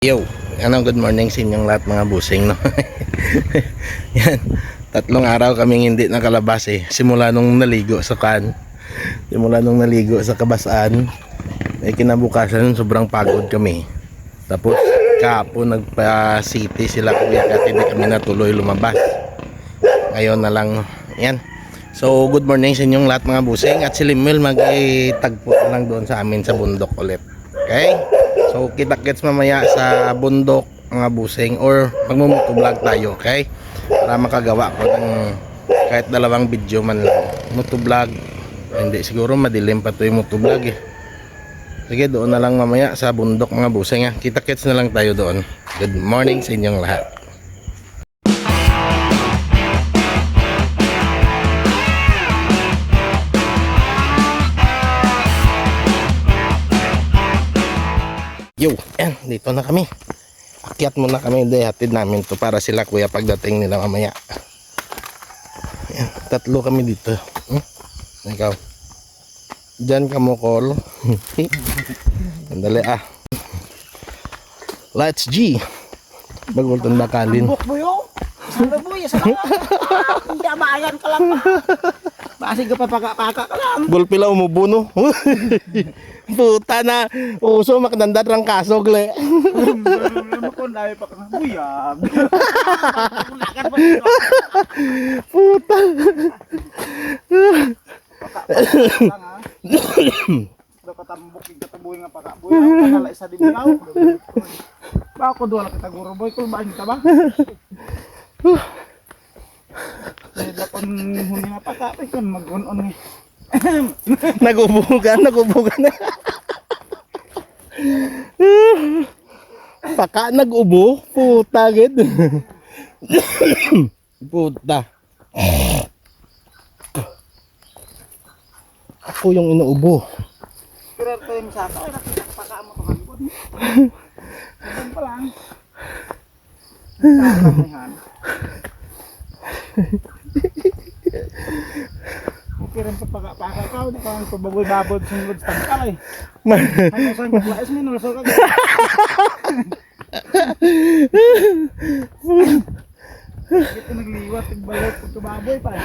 Yo, ano good morning sa inyong lahat mga busing no. Yan. Tatlong araw kaming hindi nakalabas eh. Simula nung naligo sa kan. Simula nung naligo sa kabasaan. Eh kinabukasan sobrang pagod kami. Tapos kahapon nagpa city sila kuya kaya hindi kami natuloy lumabas. Ngayon na lang yan. So good morning sa inyong lahat mga busing at si Limel mag-tagpo lang doon sa amin sa bundok ulit. Okay? So kita-kits mamaya sa bundok mga busing or magmumotovlog tayo, okay? Para makagawa ko ng kahit dalawang video man lang. Motovlog. Hindi siguro madilim pa to yung motovlog eh. Sige, doon na lang mamaya sa bundok mga busing ha. Kita-kits na lang tayo doon. Good morning sa inyong lahat. Yo, yan, dito na kami. Akyat muna kami, hindi, hatid namin to para sila kuya pagdating nila mamaya. Yan, tatlo kami dito. Hmm? Ikaw. Diyan ka mo call. Sandali ah. Let's G. Bagulton bakalin. Buk mo yun. Sabi mo yun, sa mga. Hindi amayan ka lang pa. Basi ka papaka-paka ka lang. Gulpila umubo no. Puta na. Uso maknandat rang kasog le. Dami pa ka nga. Buyag. Puta. Lang. Daw katambok yung katabuhin nga paka. Buyag ang panala isa din nilaw. Ba ako doon kita guro boy. Kung baan ka ba? Dahil lakon huni nga paka. Ay kung mag-on-on eh. Nagubugan, nagubugan. Paka nagubo, puta gid. puta. Ako yung inuubo. Pero yung sa ato. Ay mo hangkod. Ganun pa lang. Rin sa paka-paka ka, di ka ang pababoy-babod sunod sa tangkal eh. Ano sa yung paglais mo, nulasok ka. Ito nagliwat, nagbalot, pagkababoy pa eh.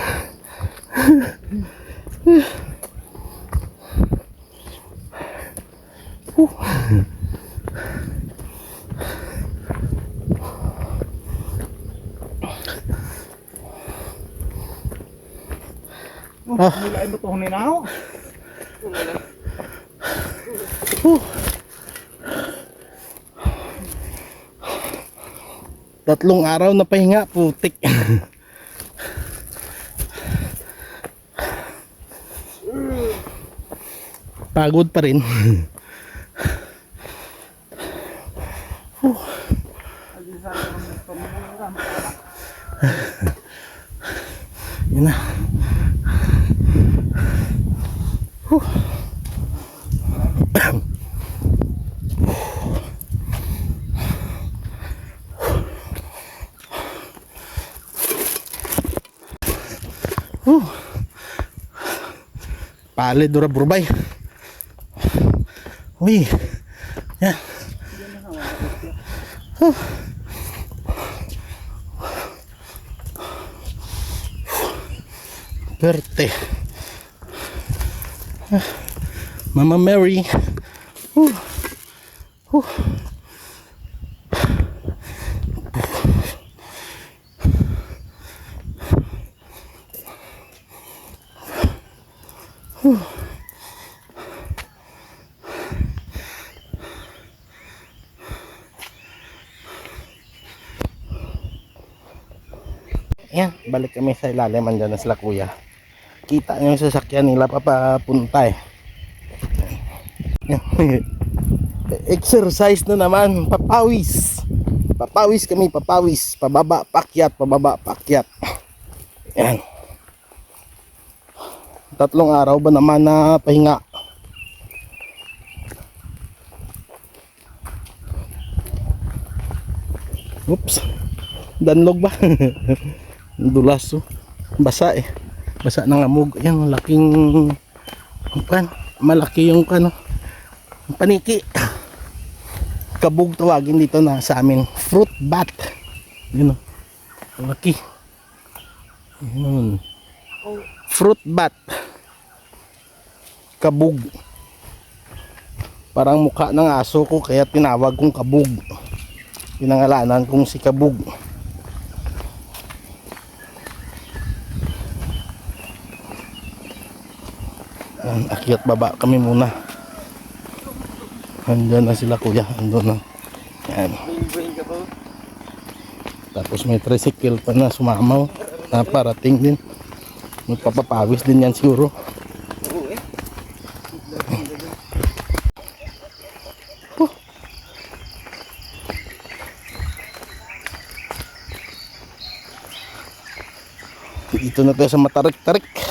Oh, Ah. nilain mo ito hunin ako. Tatlong araw na pahinga, putik. Pagod pa rin. Yun na. Palid dura burbay. Uy. Yan. Huh. Perte. Ah. Mama Mary. Huh. Huh. Yan, balik kami sa ilalim andyan na sila kuya. Kita yung sasakyan nila papapunta eh. Exercise na naman, papawis. Papawis kami, papawis. Pababa, pakyat, pababa, pakyat. Yan. Tatlong araw ba naman na pahinga? Oops. Danlog ba? Dulas oh. Basa eh. Basa ng amog. Yan, laking kan, malaki yung kano. Paniki. kabug tawagin dito na sa amin fruit bat. Yun o ang laki. Yun. Fruit bat. Kabug parang mukha ng aso ko kaya tinawag kong kabug pinangalanan kong si kabug Yan, akyat baba kami muna Andyan na sila kuya, andun na. Yan. Tapos may tricycle pa na sumamaw na parating din. Magpapapawis din yan siguro. Huh. Dito na tayo sa matarik-tarik.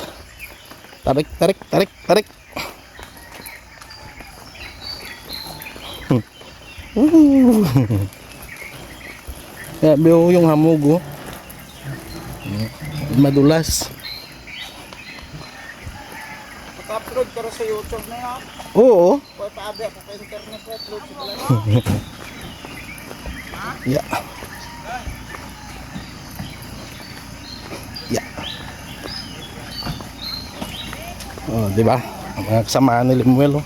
Tarik, tarik, tarik, tarik. Woo! Sabi ko yung hamog oh. Madulas. Mag-upload pero sa YouTube na yan. Oo. Pwede pa-abe ako sa internet upload sa pala. Yeah. Yeah. Oh, di ba? Mga kasamaan ni Limuel oh.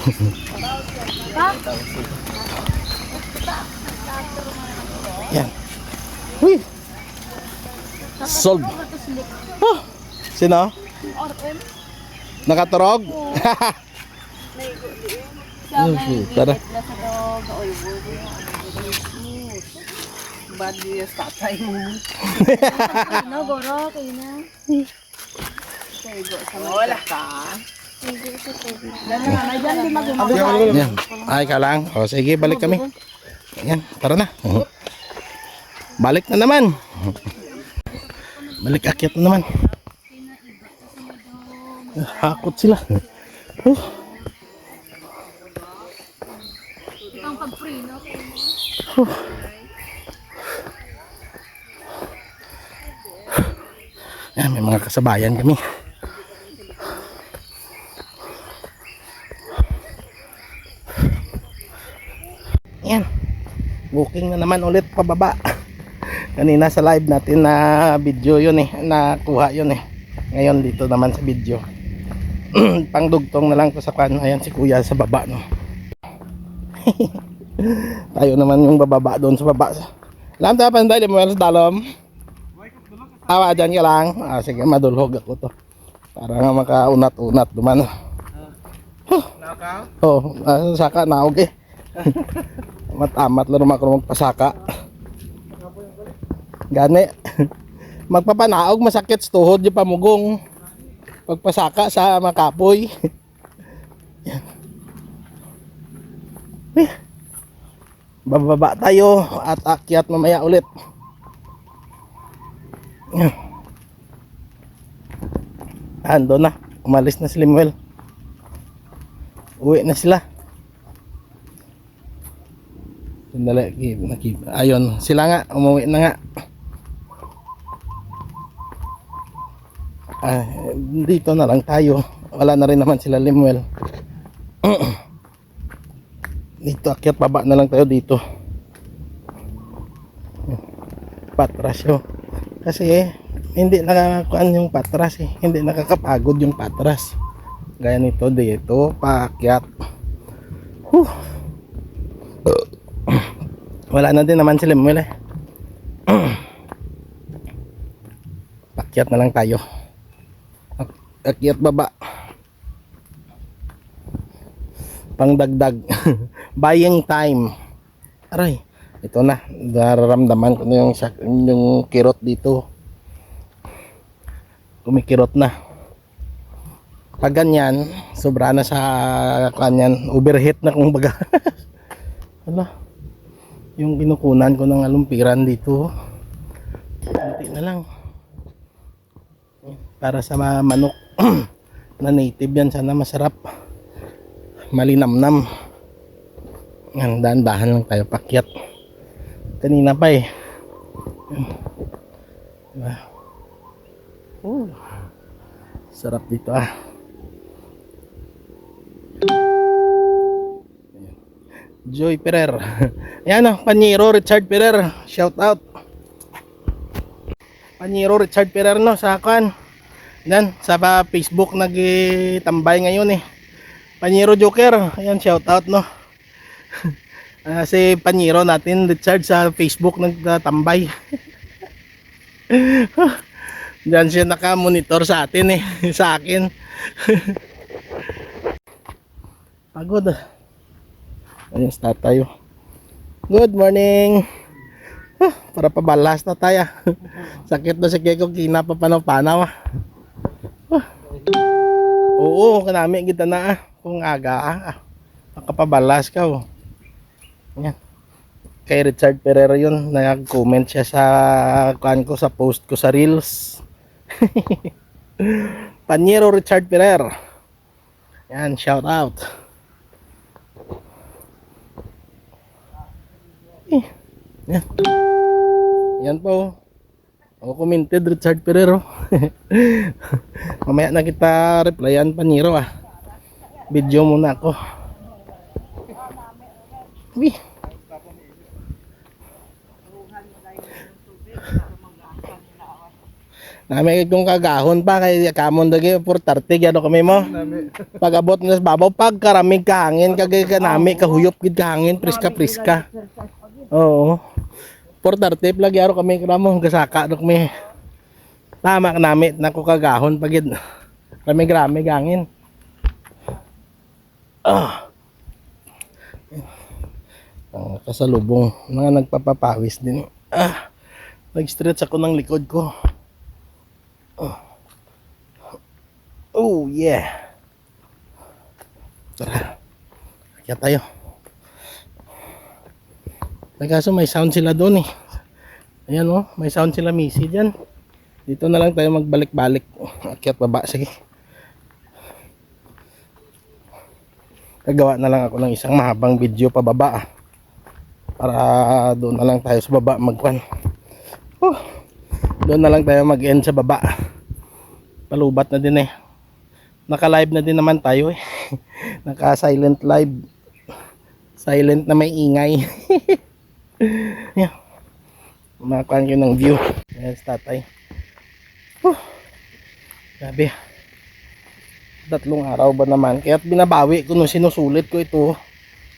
Yan. Uy. Sold. Oh. Sino? Nakaturog? Tara. Bad news tatay mo. Ano, goro, kayo na. Wala ka. Hindi sa di magumagawa. Yan. Ay ka lang. O sige, balik kami. Yan, tara na. Balik na naman. Balik akyat na naman. Hakot sila. Oh, Ang pagprino, kayo na. Yan, may mga kasabayan kami. Yan. Booking na naman ulit pababa. Kanina sa live natin na video yun eh. Nakuha yun eh. Ngayon dito naman sa video. Pangdugtong na lang ko sa kan. Ayan si kuya sa baba no. Tayo naman yung bababa doon sa baba. Alam tayo panday, di mo dalom. Awa dyan ka lang. Ah, sige, madulhog ako to. Para nga makaunat-unat duman. Nakaw? Oh, ah, saka naog eh. Matamat lang naman ako magpasaka. Gani. Magpapanaog masakit sa tuhod yung pamugong. Pagpasaka sa makapoy. Yan. Eh. Bababa tayo at akyat mamaya ulit. Yan. Ando na. Umalis na si Limuel. Uwi na sila. Ayun, sila nga, umuwi na nga. Ah, dito na lang tayo. Wala na rin naman sila Limuel. dito, akyat baba na lang tayo dito. Patras yun. Kasi, hindi nakakakuan yung patras eh. Hindi nakakapagod yung patras. Gaya nito dito, paakyat. Huh. Wala na din naman sila eh. Pakyat na lang tayo. Ak- Akyat baba. Pangdagdag. Buying time. Aray. Ito na. Nararamdaman ko na yung, yung kirot dito. Kumikirot na. Pag ganyan, sobra na sa kanyan. Overheat na kung baga. Hala. Yung kinukunan ko ng alumpiran dito. Kunti na lang para sa manok na native yan sana masarap malinamnam yan dahan-dahan lang tayo pakyat kanina pa eh diba? oh, sarap dito ah Joy Perer. Ayan o, Panyero Richard Perer. Shout out. Panyero Richard Perer no sa kan. Yan, sa Facebook nagtambay ngayon eh. Panyero Joker. Ayan, shout out no. Ah, si Panyero natin Richard sa Facebook nagtambay. Diyan siya naka-monitor sa atin eh, sa akin. Pagod. Ayun, start tayo. Good morning. Ah, para pabalas na tayo. Sakit na si Keko, kina pa panaw-panaw. ah. Ah. Oo, kanami kita na ah. Kung aga ah. Makapabalas ka oh. Yan. Kay Richard Pereira yun, nag-comment siya sa kuan ko sa post ko sa Reels. Panyero Richard Pereira. Yan, shout out. Eh, yan. Yan po. Ako commented Richard Pereiro. Mamaya na kita replyan Panyero ah. Video muna ako. Uy. Nami kong kagahon pa kay kamon dagi por 30 gyado kami mo. Pag abot sa babaw pag karamig kahangin kagay kanami kahuyop gid kahangin priska priska. Oo. Por 30 plag yaro kami kramo gasaka dok mi. Tama ka nami nako kagahon pagid. Kami grami gangin. Ah. Ang kasalubong mga nagpapapawis din. Ah. Nag-stretch ako ng likod ko. Oh yeah. Tara. Kaya tayo. Nagkaso may sound sila doon eh. Ayan oh, may sound sila misi dyan. Dito na lang tayo magbalik-balik. Akyat baba, sige. Gagawa na lang ako ng isang mahabang video pababa ah. Para doon na lang tayo sa baba magkwan. Oh, doon na lang tayo mag-end sa baba. Palubat na din eh. Naka-live na din naman tayo eh. Naka-silent live. Silent na may ingay. Yan. Makakuha kayo ng view. Ayan si tatay. Huh. Grabe. Tatlong araw ba naman. Kaya binabawi ko nung sinusulit ko ito.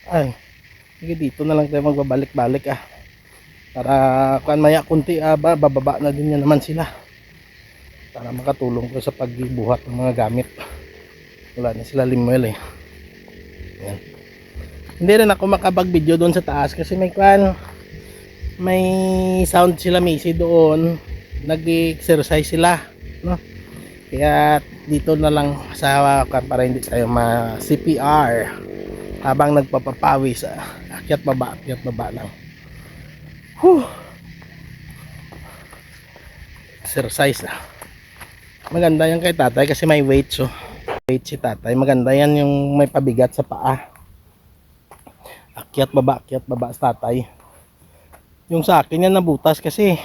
Ay. Sige dito na lang tayo magbabalik-balik ah. Para kan maya kunti ah, ba, bababa na din yan naman sila. Para makatulong ko sa pagbuhat ng mga gamit. Wala na sila limuel eh. Yan. Hindi rin ako makapag-video doon sa taas kasi may kwan may sound sila Missy doon. Nag-exercise sila, no? Kaya dito na lang sa kwan para hindi tayo ma CPR habang nagpapapawis. ah, Akyat baba, akyat baba lang. Whew. Exercise ah. Maganda yan kay tatay kasi may weight so. Weight si tatay. Maganda yan yung may pabigat sa paa. Akyat baba, akyat baba sa tatay. Yung sa akin yan nabutas kasi.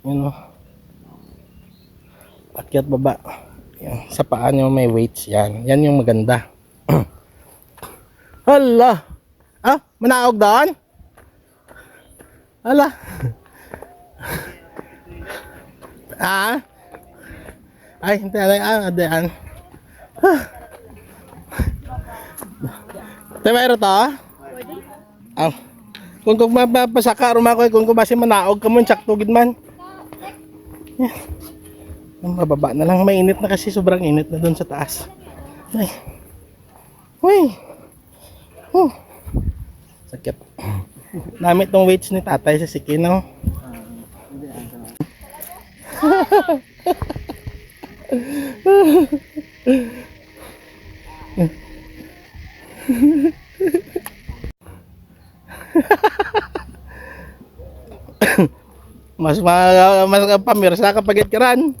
Yun o. Akyat baba. Yan. Sa paa niya may weights yan. Yan yung maganda. Hala. Ah, manaog doon? Hala. ah? Ay, hindi na ah, adean. Te mayro to? Ah. Kung kung mapasaka ruma ko kung kung basi manaog ka mo sakto gid man. Yeah. Mababa na lang mainit na kasi sobrang init na doon sa taas. Ay. Uy. Oh. Sakit. Namit tong weights ni tatay sa sikinaw. mas ma mas pamirsa kapag itkiran.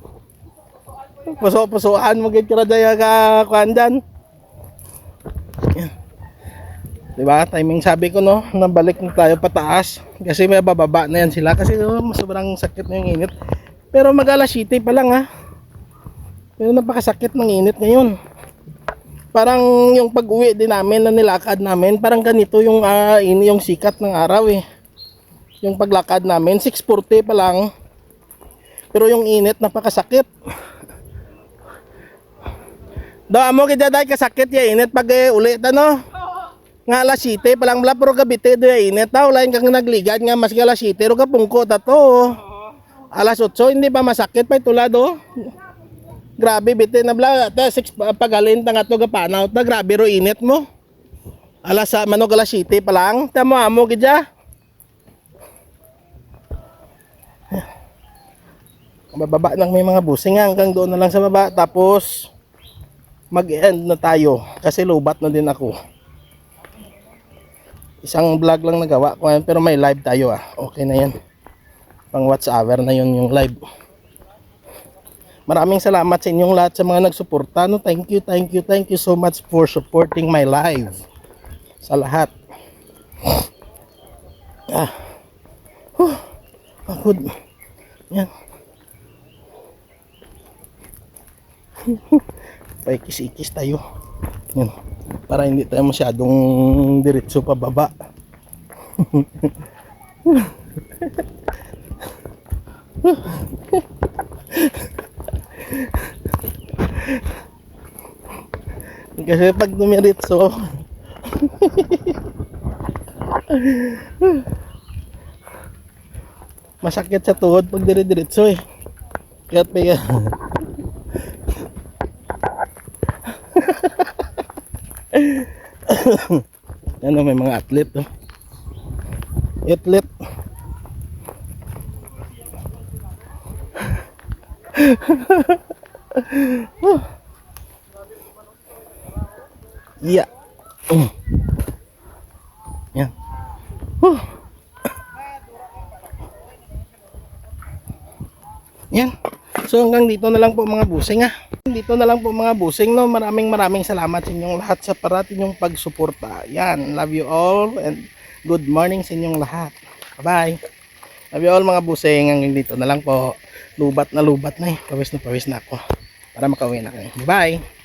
Puso-pusuan mo gitkiran daya ka kuan dyan. Yan. Diba? Timing sabi ko no, nabalik na tayo pataas kasi may bababa na yan sila kasi oh, sobrang sakit yung init. Pero mag alas 7 pa lang ha. Pero napakasakit ng init ngayon. parang yung pag-uwi din namin na nilakad namin, parang ganito yung ah, ini yung sikat ng araw eh. Yung paglakad namin 6:40 pa lang. Pero yung init napakasakit. Da amo kita dai kasakit ya init pag eh, ulit ano. Nga alas 7 pa lang mula pero gabi te do init daw lain kang nagligad nga mas alas 7 ro ka pungko ta to. Alas 8 hindi pa masakit pa tulado. Grabe bite na bla ta 6 pagalin ta nga to gapanaw ta grabe ro init mo. Alas sa manog alas 7 pa lang tamo amo gidya. Bababa lang may mga busing hanggang doon na lang sa baba tapos mag-end na tayo kasi lobat na din ako. Isang vlog lang nagawa ko pero may live tayo ah. Okay na yan. Pang watch hour na yun yung live. Maraming salamat sa inyong lahat sa mga nagsuporta. No? Thank you, thank you, thank you so much for supporting my live. Sa lahat. Ah. Huh. Pagod. Yan. Paikis-ikis tayo. Yan. Para hindi tayo masyadong diretso pa baba. Kasi pag dumiretso, masakit sa tuhod pag dire-diretso eh. Kaya may ano may mga atlet oh. Atlet. yeah. Mm. Yan. Yan. So hanggang dito na lang po mga busing ah. Dito na lang po mga busing no. Maraming maraming salamat sa inyong lahat sa parati nyong pagsuporta. Yan. Love you all and good morning sa inyong lahat. Bye-bye. Love you all mga busing. Hanggang dito na lang po. Lubat na lubat na eh. Pawis na pawis na ako. Para makauwi na kayo. Bye-bye.